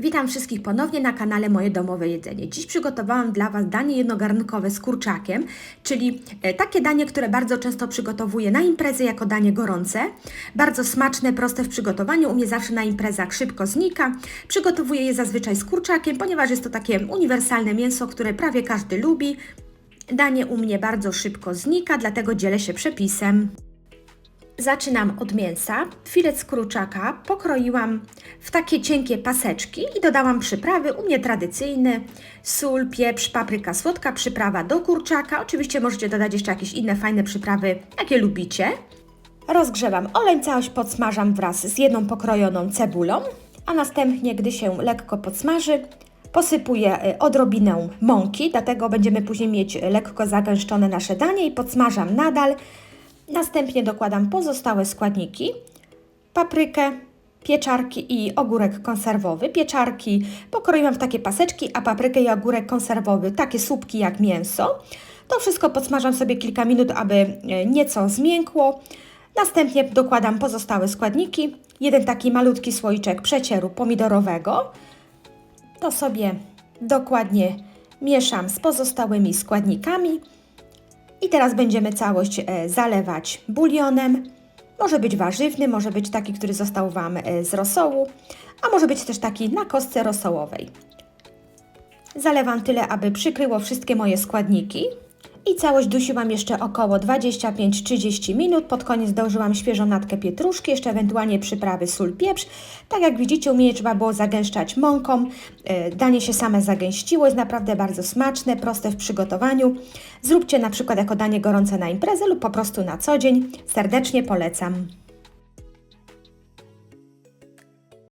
Witam wszystkich ponownie na kanale Moje Domowe Jedzenie. Dziś przygotowałam dla Was danie jednogarnkowe z kurczakiem, czyli e, takie danie, które bardzo często przygotowuję na imprezy jako danie gorące. Bardzo smaczne, proste w przygotowaniu, u mnie zawsze na imprezach szybko znika. Przygotowuję je zazwyczaj z kurczakiem, ponieważ jest to takie uniwersalne mięso, które prawie każdy lubi. Danie u mnie bardzo szybko znika, dlatego dzielę się przepisem. Zaczynam od mięsa. Filet z kurczaka pokroiłam w takie cienkie paseczki i dodałam przyprawy. U mnie tradycyjny sól, pieprz, papryka słodka, przyprawa do kurczaka. Oczywiście możecie dodać jeszcze jakieś inne fajne przyprawy, jakie lubicie. Rozgrzewam olej, całość podsmażam wraz z jedną pokrojoną cebulą, a następnie, gdy się lekko podsmaży, posypuję e, odrobinę mąki, dlatego będziemy później mieć lekko zagęszczone nasze danie i podsmażam nadal. Następnie dokładam pozostałe składniki, paprykę, pieczarki i ogórek konserwowy. Pieczarki pokroiłam w takie paseczki, a paprykę i ogórek konserwowy takie słupki jak mięso. To wszystko podsmażam sobie kilka minut, aby e, nieco zmiękło. Następnie dokładam pozostałe składniki. Jeden taki malutki słoiczek przecieru pomidorowego. To sobie dokładnie mieszam z pozostałymi składnikami. I teraz będziemy całość e, zalewać bulionem. Może być warzywny, może być taki, który został Wam e, z rosołu, a może być też taki na kostce rosołowej. Zalewam tyle, aby przykryło wszystkie moje składniki. I całość dusiłam jeszcze około 25-30 minut. Pod koniec dołożyłam świeżą natkę pietruszki, jeszcze ewentualnie przyprawy sól, pieprz. Tak jak widzicie, u mnie trzeba było zagęszczać mąką. E, Danie się same zagęściło, jest naprawdę bardzo smaczne, proste w przygotowaniu. Zróbcie na przykład jako danie gorące na imprezę lub po prostu na co dzień. Serdecznie polecam.